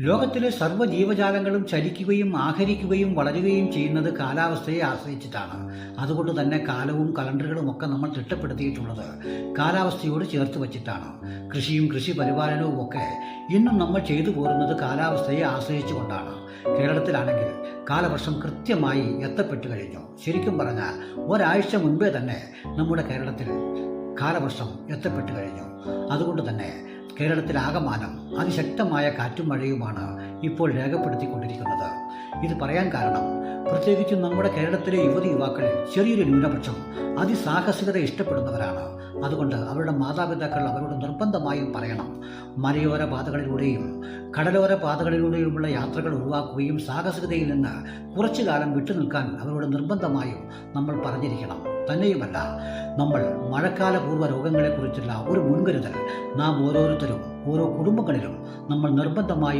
ലോകത്തിലെ സർവ ജീവജാലങ്ങളും ചലിക്കുകയും ആഹരിക്കുകയും വളരുകയും ചെയ്യുന്നത് കാലാവസ്ഥയെ ആശ്രയിച്ചിട്ടാണ്. അതുകൊണ്ട് തന്നെ കാലവും കലണ്ടറുകളും ഒക്കെ നമ്മൾ തിട്ടപ്പെടുത്തിയിട്ടുള്ളത് കാലാവസ്ഥയോട് ചേർത്ത് വച്ചിട്ടാണ്. കൃഷിയും കൃഷി പരിപാലനവും ഒക്കെ ഇന്നും നമ്മൾ ചെയ്തു പോരുന്നത് കാലാവസ്ഥയെ ആശ്രയിച്ചുകൊണ്ടാണ്. കേരളത്തിലാണെങ്കിൽ കാലവർഷം കൃത്യമായി എത്തപ്പെട്ടു കഴിഞ്ഞു. ശരിക്കും പറഞ്ഞാൽ ഒരാഴ്ച മുൻപേ തന്നെ നമ്മുടെ കേരളത്തിൽ കാലവർഷം എത്തപ്പെട്ടു കഴിഞ്ഞു. അതുകൊണ്ട് തന്നെ കേരളത്തിലാകമാനം അതിശക്തമായ കാറ്റും മഴയുമാണ് ഇപ്പോൾ രേഖപ്പെടുത്തിക്കൊണ്ടിരിക്കുന്നത്. ഇത് പറയാൻ കാരണം പ്രത്യേകിച്ചും നമ്മുടെ കേരളത്തിലെ യുവതി യുവാക്കളിൽ ചെറിയൊരു ന്യൂനപക്ഷം അതിസാഹസികത ഇഷ്ടപ്പെടുന്നവരാണ്. അതുകൊണ്ട് അവരുടെ മാതാപിതാക്കൾ അവരോട് നിർബന്ധമായും പറയണം. മലയോര പാതകളിലൂടെയും കടലോര പാതകളിലൂടെയുമുള്ള യാത്രകൾ ഒഴിവാക്കുകയും സാഹസികതയിൽ നിന്ന് കുറച്ചു കാലം വിട്ടുനിൽക്കാൻ അവരോട് നിർബന്ധമായും നമ്മൾ പറഞ്ഞിരിക്കണം. തന്നെയുമല്ല നമ്മൾ മഴക്കാല പൂർവ രോഗങ്ങളെക്കുറിച്ചുള്ള ഒരു മുൻകരുതൽ നാം ഓരോരുത്തരും ഓരോ കുടുംബങ്ങളിലും നമ്മൾ നിർബന്ധമായും